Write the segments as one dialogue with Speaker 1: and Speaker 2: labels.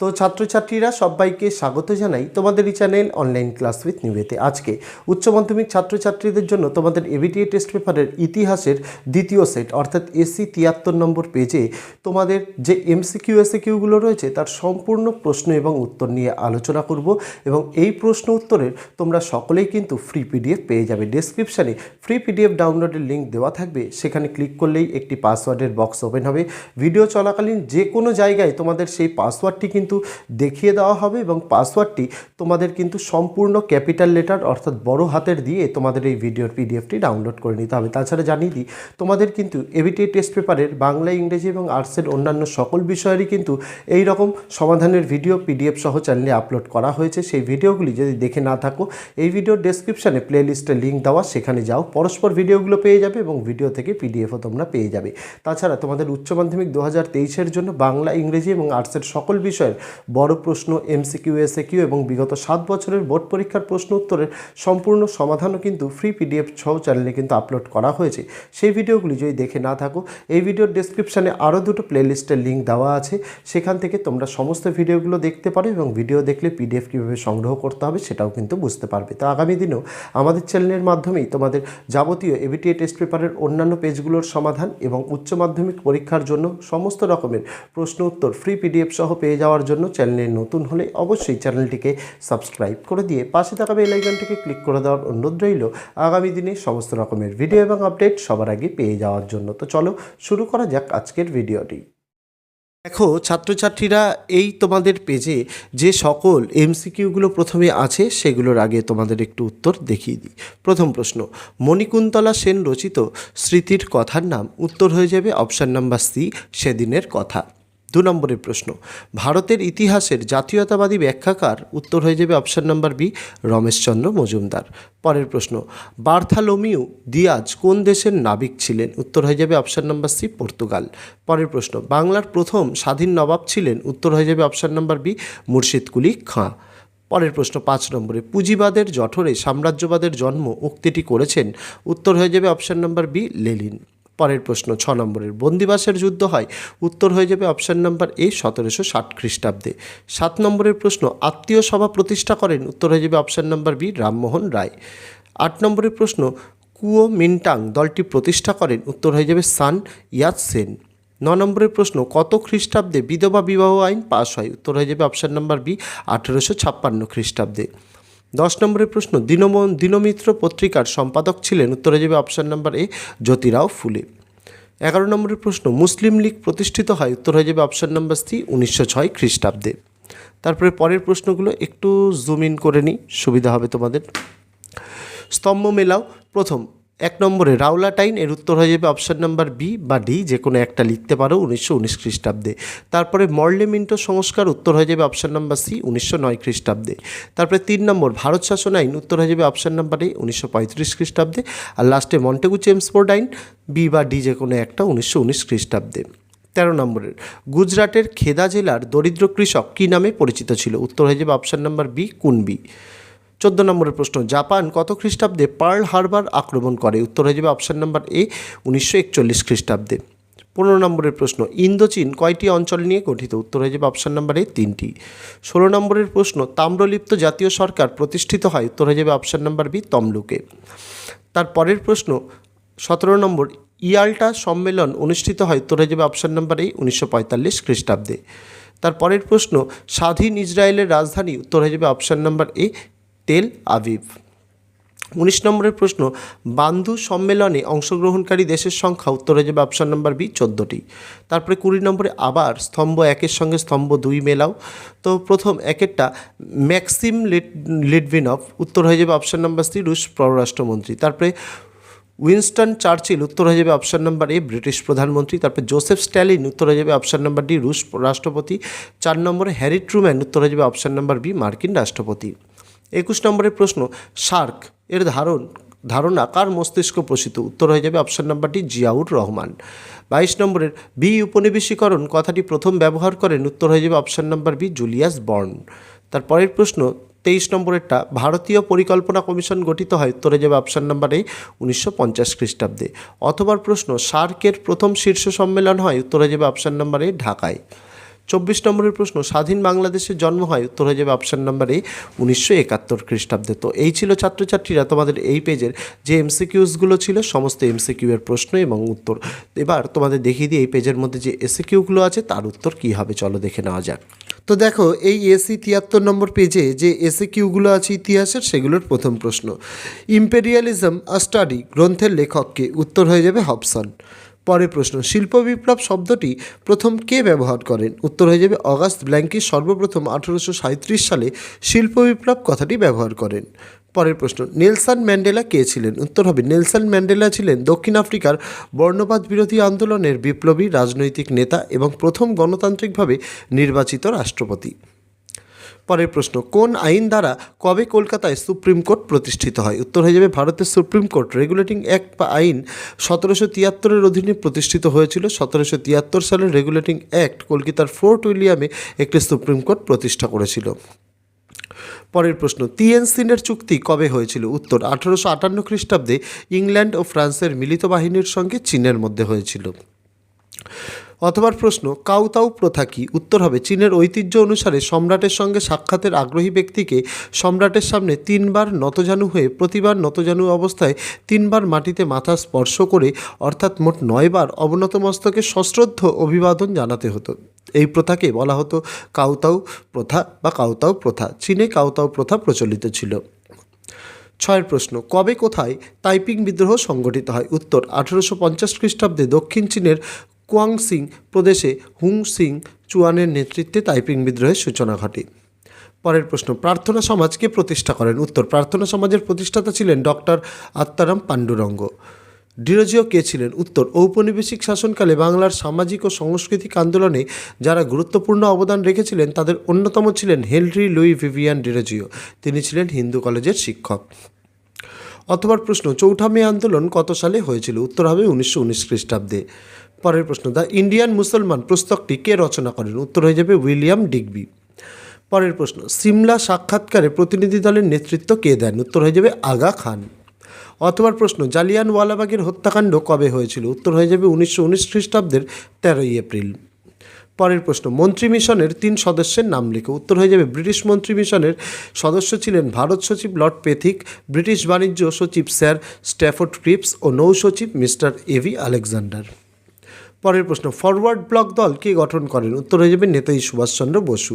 Speaker 1: তো ছাত্রছাত্রীরা সবাইকে স্বাগত জানাই তোমাদের এই চ্যানেল অনলাইন ক্লাস উইথ নিবেতে। আজকে উচ্চ মাধ্যমিক ছাত্রছাত্রীদের জন্য তোমাদের এবিটিএ টেস্ট পেপারের ইতিহাসের দ্বিতীয় সেট অর্থাৎ এসি তিয়াত্তর নম্বর পেজে তোমাদের যে এমসিকিউ এসিকিউগুলো রয়েছে, তার সম্পূর্ণ প্রশ্ন এবং উত্তর নিয়ে আলোচনা করব এবং এই প্রশ্ন উত্তরের তোমরা সকলেই কিন্তু ফ্রি পিডিএফ পেয়ে যাবে। ডেসক্রিপশানে ফ্রি পিডিএফ ডাউনলোডের লিঙ্ক দেওয়া থাকবে, সেখানে ক্লিক করলেই একটি পাসওয়ার্ডের বক্স ওপেন হবে। ভিডিও চলাকালীন যে কোনো জায়গায় তোমাদের সেই পাসওয়ার্ডটি কিন্তু দেখিয়ে দেওয়া হবে এবং পাসওয়ার্ডটি তোমাদের কিন্তু সম্পূর্ণ ক্যাপিটাল লেটার অর্থাৎ বড় হাতের দিয়ে তোমাদের এই ভিডিওর পিডিএফটি ডাউনলোড করে নিতে হবে। তাছাড়া জানিয়ে দিই, তোমাদের কিন্তু এবিটিএ টেস্ট পেপারের বাংলা, ইংরেজি এবং আর্টসের অন্যান্য সকল বিষয়েরই কিন্তু এই রকম সমাধানের ভিডিও, পিডিএফ সহ চ্যানেলে আপলোড করা হয়েছে। সেই ভিডিওগুলি যদি দেখে না থাকো, এই ভিডিওর ডেসক্রিপশানে প্লেলিস্টের লিঙ্ক দেওয়া, সেখানে যাও, পরস্পর ভিডিওগুলো পেয়ে যাবে এবং ভিডিও থেকে পিডিএফও তোমরা পেয়ে যাবে। তাছাড়া তোমাদের উচ্চ মাধ্যমিক দু হাজার জন্য বাংলা, ইংরেজি এবং আর্টসের সকল বিষয়ের বড় প্রশ্ন এমসিকিউ এসএকিউ এবং বিগত সাত বছরের বোর্ড পরীক্ষার প্রশ্ন উত্তরের সম্পূর্ণ সমাধানও কিন্তু ফ্রি পিডিএফ সহ চ্যানেলে কিন্তু আপলোড করা হয়েছে। সেই ভিডিওগুলি যদি দেখে না থাকো, এই ভিডিওর ডেসক্রিপশানে আরও দুটো প্লেলিস্টের লিঙ্ক দেওয়া আছে। সেখান থেকে তোমরা সমস্ত ভিডিওগুলো দেখতে পারো এবং ভিডিও দেখলে পিডিএফ কীভাবে সংগ্রহ করতে হবে সেটাও কিন্তু বুঝতে পারবে। তো আগামী দিনেও আমাদের চ্যানেলের মাধ্যমেই তোমাদের যাবতীয় এবিটিএ টেস্ট পেপারের অন্যান্য পেজগুলোর সমাধান এবং উচ্চ মাধ্যমিক পরীক্ষার জন্য সমস্ত রকমের প্রশ্ন উত্তর ফ্রি পিডিএফ সহ পেয়ে যাওয়ার জন্য চ্যানেলে নতুন হলে অবশ্যই চ্যানেলটিকে সাবস্ক্রাইব করে দিয়ে পাশে থাকা বেল আইকনটিকে ক্লিক করে দেওয়ার অনুরোধ রইল। আগামী দিনে সমস্ত রকমের ভিডিও এবং আপডেট সবার আগে পেয়ে যাওয়ার জন্য। তো চলো শুরু করা যাক আজকের ভিডিওটি। দেখো, ছাত্রছাত্রীরা এই তোমাদের পেজে যে সকল এমসিকিউগুলো প্রথমে আছে, সেগুলোর আগে তোমাদের একটু উত্তর দেখিয়ে দিই। প্রথম প্রশ্ন, মণিকুন্তলা সেন রচিত স্মৃতির কথার নাম উত্তর হয়ে যাবে অপশান নাম্বার সি, সেদিনের কথা। দু নম্বরের প্রশ্ন, ভারতের ইতিহাসের জাতীয়তাবাদী ব্যাখ্যাকার উত্তর হয়ে যাবে option number B, Rameshchandra Majumdar. পরের প্রশ্ন, বার্থালোমিউ দিয়াজ কোন দেশের নাবিক ছিলেন? উত্তর হয়ে যাবে অপশান নাম্বার সি, পর্তুগাল। পরের প্রশ্ন, বাংলার প্রথম স্বাধীন নবাব ছিলেন? উত্তর হয়ে যাবে option number B, Murshid Quli Khan. পরের প্রশ্ন, পাঁচ নম্বরে পুঁজিবাদের জঠরে সাম্রাজ্যবাদের জন্ম উক্তিটি করেছেন? উত্তর হয়ে যাবে অপশান নাম্বার বি লেলিন পরের প্রশ্ন, ছ নম্বরের, বন্দিবাসের যুদ্ধ হয়, উত্তর হয়ে যাবে অপশান নাম্বার এ, সতেরোশো ষাট খ্রিস্টাব্দে। সাত নম্বরের প্রশ্ন, আত্মীয় সভা প্রতিষ্ঠা করেন, উত্তর হয়ে যাবে option number B, Rammohan Roy. আট নম্বরের প্রশ্ন, কুয়ো মিন্টাং দলটি প্রতিষ্ঠা করেন, উত্তর হয়ে যাবে সান ইয়াত সেন ন নম্বরের প্রশ্ন, কত খ্রিস্টাব্দে বিধবা বিবাহ আইন পাশ হয়, উত্তর হয়ে যাবে অপশান নাম্বার বি, আঠেরোশো ছাপ্পান্ন খ্রিস্টাব্দে। দশ নম্বরের প্রশ্ন, দিনমন, দিনমিত্র পত্রিকার সম্পাদক ছিলেন। উত্তরে যাবে অপশান নাম্বার এ, জ্যোতিরাও ফুলে। এগারো নম্বরের প্রশ্ন, মুসলিম লীগ প্রতিষ্ঠিত হয়? উত্তর হয়ে যাবে অপশান নাম্বার সি, উনিশশো ছয় খ্রিস্টাব্দে। তারপরে পরের প্রশ্নগুলো, একটু জুম ইন করে নিই সুবিধা হবে তোমাদের। স্তম্ভ মেলাও প্রথম। এক নম্বরে রাউলাটাইন এর উত্তর হয়ে যাবে অপশান নাম্বার বি বা ডি, যে কোনো একটা লিখতে পারো উনিশশো উনিশ খ্রিস্টাব্দে। তারপরে মর্লেমিন্টো সংস্কার, উত্তর হয়ে যাবে অপশান নাম্বার সি, উনিশশো নয় খ্রিস্টাব্দে। তারপরে তিন নম্বর, ভারত শাসন আইন, উত্তর হয়ে যাবে অপশান নাম্বার এ, উনিশশো পঁয়ত্রিশ খ্রিস্টাব্দে। আর লাস্টে, মন্টেগু চেমসফোর্ড আইন, বি বা ডি যে কোনো একটা উনিশশো উনিশ খ্রিস্টাব্দে। তেরো নম্বরের, গুজরাটের খেদা জেলার দরিদ্র কৃষক কী নামে পরিচিত ছিল? উত্তর হয়ে যাবে অপশান নাম্বার বি, কুনবি। চোদ্দ নম্বরের প্রশ্ন, জাপান কত খ্রিস্টাব্দে পার্ল হারবার আক্রমণ করে? উত্তর হয়ে যাবে অপশান নাম্বার এ, উনিশশো একচল্লিশ খ্রিস্টাব্দে। পনেরো নম্বরের প্রশ্ন, ইন্দোচীন কয়টি অঞ্চল নিয়ে গঠিত? উত্তর হয়ে যাবে অপশান নাম্বার এ, তিনটি। ষোলো নম্বরের প্রশ্ন, তাম্রলিপ্ত জাতীয় সরকার প্রতিষ্ঠিত হয়? উত্তর হয়ে যাবে অপশান নাম্বার বি, তমলুকে। তার পরের প্রশ্ন, সতেরো নম্বর, ইয়াল্টা সম্মেলন অনুষ্ঠিত হয়? উত্তর হয়ে যাবে অপশান নাম্বার এ, উনিশশো পঁয়তাল্লিশ খ্রিস্টাব্দে। তার পরের প্রশ্ন, স্বাধীন ইসরায়েলের রাজধানী? উত্তর হয়ে যাবে option number A Tel Aviv উনিশ নম্বরের প্রশ্ন, বান্ধু সম্মেলনে অংশগ্রহণকারী দেশের সংখ্যা, উত্তর হয়ে যাবে অপশান নাম্বার বি চোদ্দোটি। তারপরে কুড়ি নম্বরে আবার স্তম্ভ একের সঙ্গে স্তম্ভ দুই মেলাও। তো প্রথম একেরটা ম্যাক্সিম লিট লিটভিনভ, উত্তর হয়ে যাবে অপশান নাম্বার সি রুশ পররাষ্ট্রমন্ত্রী। তারপরে উইনস্টন চার্চিল, উত্তর হয়ে যাবে অপশান নাম্বার এ ব্রিটিশ প্রধানমন্ত্রী। তারপরে জোসেফ স্ট্যালিন, উত্তর হয়ে যাবে অপশান নাম্বার ডি রুশ রাষ্ট্রপতি। চার নম্বরে হ্যারি ট্রুম্যান, উত্তর হয়ে যাবে অপশান নাম্বার বি মার্কিন রাষ্ট্রপতি। একুশ নম্বরের প্রশ্ন শার্ক এর ধারণ, ধারণা কার মস্তিষ্ক প্রসিত? উত্তর হয়ে যাবে অপশান নাম্বারটি জিয়াউর রহমান। বাইশ নম্বরের, বি উপনিবেশীকরণ, কথাটি প্রথম ব্যবহার করেন, উত্তর হয়ে যাবে option number B Julius Born. তার পরের প্রশ্ন, তেইশ নম্বরেরটা ভারতীয় পরিকল্পনা কমিশন গঠিত হয়, উত্তরে যাবে অপশান নাম্বার এই উনিশশো পঞ্চাশ খ্রিস্টাব্দে। অথবা প্রশ্ন, সার্কের প্রথম শীর্ষ সম্মেলন হয়, উত্তরে যাবে অপশান নাম্বার ঢাকায়। চব্বিশ নম্বরের প্রশ্ন, স্বাধীন বাংলাদেশের জন্ম হয়, উত্তর হয়ে যাবে অপশান নাম্বার এ উনিশশো একাত্তর খ্রিস্টাব্দে। তো এই ছিল ছাত্রছাত্রীরা, তোমাদের এই পেজের যে এমসিকিউসগুলো ছিল, সমস্ত এমসিকিউ এর প্রশ্ন এবং উত্তর। এবার তোমাদের দেখিয়ে দিই এই পেজের মধ্যে যে এসিকিউগুলো আছে, তার উত্তর কী হবে, চলো দেখে নেওয়া যাক। তো দেখো, এই এসি তিয়াত্তর নম্বর পেজে যে এসি কিউগুলো আছে ইতিহাসের, সেগুলোর প্রথম প্রশ্ন ইম্পেরিয়ালিজম আ স্টাডি গ্রন্থের লেখককে, উত্তর হয়ে যাবে হবসন পরের প্রশ্ন, শিল্প বিপ্লব শব্দটি প্রথম কে ব্যবহার করেন? উত্তর হয়ে যাবে, অগাস্ট ব্ল্যাঙ্কি সর্বপ্রথম আঠারোশো সালে শিল্প বিপ্লব কথাটি ব্যবহার করেন। পরের প্রশ্ন, নেলসন ম্যান্ডেলা কে ছিলেন? উত্তর হবে, নেলসন ম্যান্ডেলা ছিলেন দক্ষিণ আফ্রিকার বর্ণবাদ বিরোধী আন্দোলনের বিপ্লবী রাজনৈতিক নেতা এবং প্রথম গণতান্ত্রিকভাবে নির্বাচিত রাষ্ট্রপতি। পরের প্রশ্ন, কোন আইন দ্বারা কবে কলকাতায় সুপ্রিম কোর্ট প্রতিষ্ঠিত হয়? উত্তর হয়ে যাবে, ভারতের সুপ্রিম কোর্ট, রেগুলেটিং অ্যাক্ট বা আইন সতেরোশো তিয়াত্তরের অধীনে প্রতিষ্ঠিত হয়েছিল। সতেরোশো তিয়াত্তর সালের রেগুলেটিং অ্যাক্ট কলকাতার ফোর্ট উইলিয়ামে একটি সুপ্রিম কোর্ট প্রতিষ্ঠা করেছিল। পরের প্রশ্ন তিয়েনসিনের চুক্তি কবে হয়েছিল? উত্তর, আঠারোশো আটান্ন খ্রিস্টাব্দে ইংল্যান্ড ও ফ্রান্সের মিলিত বাহিনীর সঙ্গে চীনের মধ্যে হয়েছিল। অথবা প্রশ্ন কাউতাউ প্রথা কি? উত্তর হবে, চীনের ঐতিহ্য অনুসারে সম্রাটের সঙ্গে সাক্ষাতের আগ্রহী ব্যক্তিকে সম্রাটের সামনে তিনবার নতজানু হয়ে, প্রতিবার নতজানু অবস্থায় তিনবার মাটিতে মাথা স্পর্শ করে, অর্থাৎ মোট নয়বার অবনত মস্তকে সশ্রদ্ধ অভিবাদন জানাতে হতো। এই প্রথাকে বলা হতো কাউতাউ প্রথা বা কাউতাউ প্রথা। চীনে কাউতাউ প্রথা প্রচলিত ছিল। ছয়ের প্রশ্ন, কবে কোথায় তাইপিং বিদ্রোহ সংগঠিত হয়? উত্তর, আঠেরোশো পঞ্চাশ খ্রিস্টাব্দে দক্ষিণ চীনের কুয়াংসিং প্রদেশে হুং সিং চুয়ানের নেতৃত্বে তাইপিং বিদ্রোহের সূচনা ঘটে। পরের প্রশ্ন, প্রার্থনা সমাজকে প্রতিষ্ঠা করেন? উত্তর, প্রার্থনা সমাজের প্রতিষ্ঠাতা ছিলেন ডক্টর আত্মারাম পাণ্ডুরঙ্গ। ডিরোজিও কে ছিলেন? উত্তর, ঔপনিবেশিক শাসনকালে বাংলার সামাজিক ও সাংস্কৃতিক আন্দোলনে যারা গুরুত্বপূর্ণ অবদান রেখেছিলেন, তাদের অন্যতম ছিলেন হেনরি লুই ভিভিয়ান ডিরোজিও। তিনি ছিলেন হিন্দু কলেজের শিক্ষক। অথবা প্রশ্ন, চৌঠা মে আন্দোলন কত সালে হয়েছিল? উত্তর হবে উনিশশো উনিশ খ্রিস্টাব্দে। পরের প্রশ্ন, দ্য ইন্ডিয়ান মুসলমান পুস্তকটি কে রচনা করেন? উত্তর হয়ে যাবে উইলিয়াম ডিগবি। পরের প্রশ্ন, সিমলা সাক্ষাৎকারে প্রতিনিধি দলের নেতৃত্ব কে দেন? উত্তর হয়ে যাবে আগা খান। অথবা প্রশ্ন, জালিয়ানওয়ালাবাগের হত্যাকাণ্ড কবে হয়েছিল? উত্তর হয়ে যাবে উনিশশো উনিশ খ্রিস্টাব্দের তেরোই এপ্রিল। পরের প্রশ্ন, মন্ত্রী মিশনের তিন সদস্যের নাম লেখো। উত্তর হয়ে যাবে, ব্রিটিশ মন্ত্রী মিশনের সদস্য ছিলেন ভারত সচিব লর্ড পেথিক, ব্রিটিশ বাণিজ্য সচিব স্যার স্ট্যাফোর্ড ক্রিপস ও নৌ সচিব মিস্টার এভি আলেকজান্ডার। পরের প্রশ্ন, ফরওয়ার্ড ব্লক দল কে গঠন করেন? উত্তর হয়ে যাবে, নেতাজি সুভাষচন্দ্র বসু।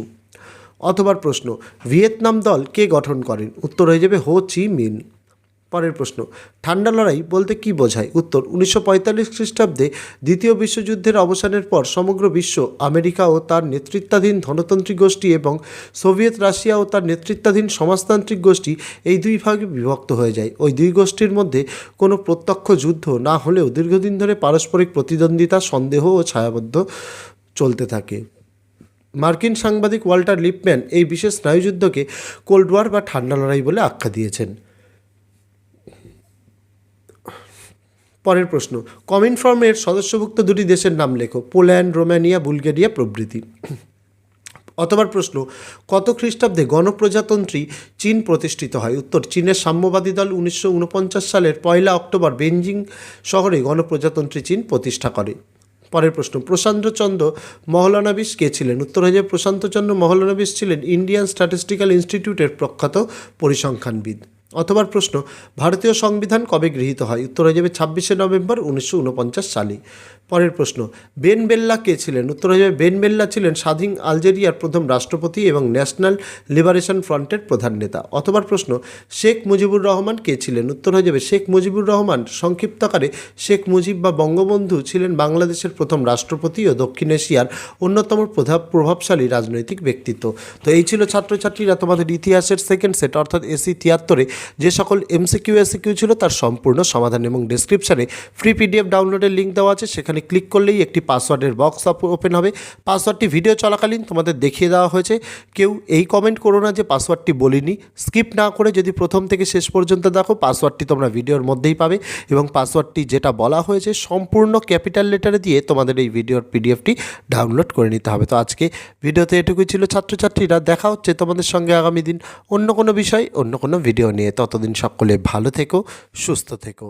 Speaker 1: অথবা প্রশ্ন, ভিয়েতনাম দল কে গঠন করেন? উত্তর হয়ে যাবে, হো চি মিন। পরের প্রশ্ন, ঠান্ডা লড়াই বলতে কি বোঝায়? উত্তর, উনিশশো পঁয়তাল্লিশ খ্রিস্টাব্দে দ্বিতীয় বিশ্বযুদ্ধের অবসানের পর সমগ্র বিশ্ব, আমেরিকা ও তার নেতৃত্বাধীন ধনতান্ত্রিক গোষ্ঠী এবং সোভিয়েত রাশিয়া ও তার নেতৃত্বাধীন সমাজতান্ত্রিক গোষ্ঠী এই দুই ভাগে বিভক্ত হয়ে যায়। ওই দুই গোষ্ঠীর মধ্যে কোনো প্রত্যক্ষ যুদ্ধ না হলেও দীর্ঘদিন ধরে পারস্পরিক প্রতিদ্বন্দ্বিতা, সন্দেহ ও ছায়াবদ্ধ চলতে থাকে। মার্কিন সাংবাদিক ওয়াল্টার লিপম্যান এই বিশেষ স্নায়ুযুদ্ধকে কোল্ড ওয়ার বা ঠান্ডা লড়াই বলে আখ্যা দিয়েছেন। পরের প্রশ্ন কমিনফর্মের সদস্যভুক্ত দুটি দেশের নাম লেখো, পোল্যান্ড, রোমানিয়া, বুলগেরিয়া প্রভৃতি। অথবা প্রশ্ন, কত খ্রিস্টাব্দে গণপ্রজাতন্ত্রী চীন প্রতিষ্ঠিত হয়? উত্তর, চীনের সাম্যবাদী দল উনিশশো উনপঞ্চাশ সালের পয়লা অক্টোবর বেঞ্জিং শহরে গণপ্রজাতন্ত্রী চীন প্রতিষ্ঠা করে। পরের প্রশ্ন, প্রশান্তচন্দ্র মহলানবিশ কে ছিলেন? উত্তর হয়ে প্রশান্তচন্দ্র মহলানবিশ ছিলেন ইন্ডিয়ান স্ট্যাটিস্টিক্যাল ইনস্টিটিউটের প্রখ্যাত পরিসংখ্যানবিদ। অথবা প্রশ্ন, ভারতীয় সংবিধান কবে গৃহীত হয়? উত্তর হয়ে যাবে ছাব্বিশে নভেম্বর উনিশশো উনপঞ্চাশ সালে। পরের প্রশ্ন, বেন বেল্লা কে ছিলেন? উত্তর হয়ে যাবে বেন বেল্লা ছিলেন স্বাধীন আলজেরিয়ার প্রথম রাষ্ট্রপতি এবং ন্যাশনাল লিবারেশন ফ্রন্টের প্রধান নেতা। অথবা প্রশ্ন, শেখ মুজিবুর রহমান কে ছিলেন? উত্তর হয়ে যাবে শেখ মুজিবুর রহমান। সংক্ষিপ্তকারে, শেখ মুজিব বা বঙ্গবন্ধু ছিলেন বাংলাদেশের প্রথম রাষ্ট্রপতি ও দক্ষিণ এশিয়ার অন্যতম প্রভাব প্রভাবশালী রাজনৈতিক ব্যক্তিত্ব। তো এই ছিল ছাত্রছাত্রীরা তোমাদের ইতিহাসের সেকেন্ড সেট অর্থাৎ এসি তিয়াত্তরে। যে সকল এমসিকিউ এসিকিউ ছিল তার সম্পূর্ণ সমাধান এবং ডেসক্রিপশানে ফ্রি পিডিএফ ডাউনলোডের লিঙ্ক দেওয়া আছে। সেখানে ক্লিক করলেই একটি পাসওয়ার্ডের বক্স ওপেন হবে। পাসওয়ার্ডটি ভিডিও চলাকালীন তোমাদের দেখিয়ে দেওয়া হয়েছে। কেউ এই কমেন্ট করো না যে পাসওয়ার্ডটি বলিনি। স্কিপ না করে যদি প্রথম থেকে শেষ পর্যন্ত দেখো পাসওয়ার্ডটি তোমরা ভিডিওর মধ্যেই পাবে এবং পাসওয়ার্ডটি যেটা বলা হয়েছে সম্পূর্ণ ক্যাপিটাল লেটারে দিয়ে তোমাদের এই ভিডিওর পিডিএফটি ডাউনলোড করে নিতে হবে। তো আজকে ভিডিওতে এটুকুই ছিল ছাত্রছাত্রীরা। দেখা হচ্ছে তোমাদের সঙ্গে আগামী দিন অন্য কোনো বিষয়, অন্য কোনো ভিডিও নিয়ে। ততদিন সকলে ভালো থেকো সুস্থ থেকো।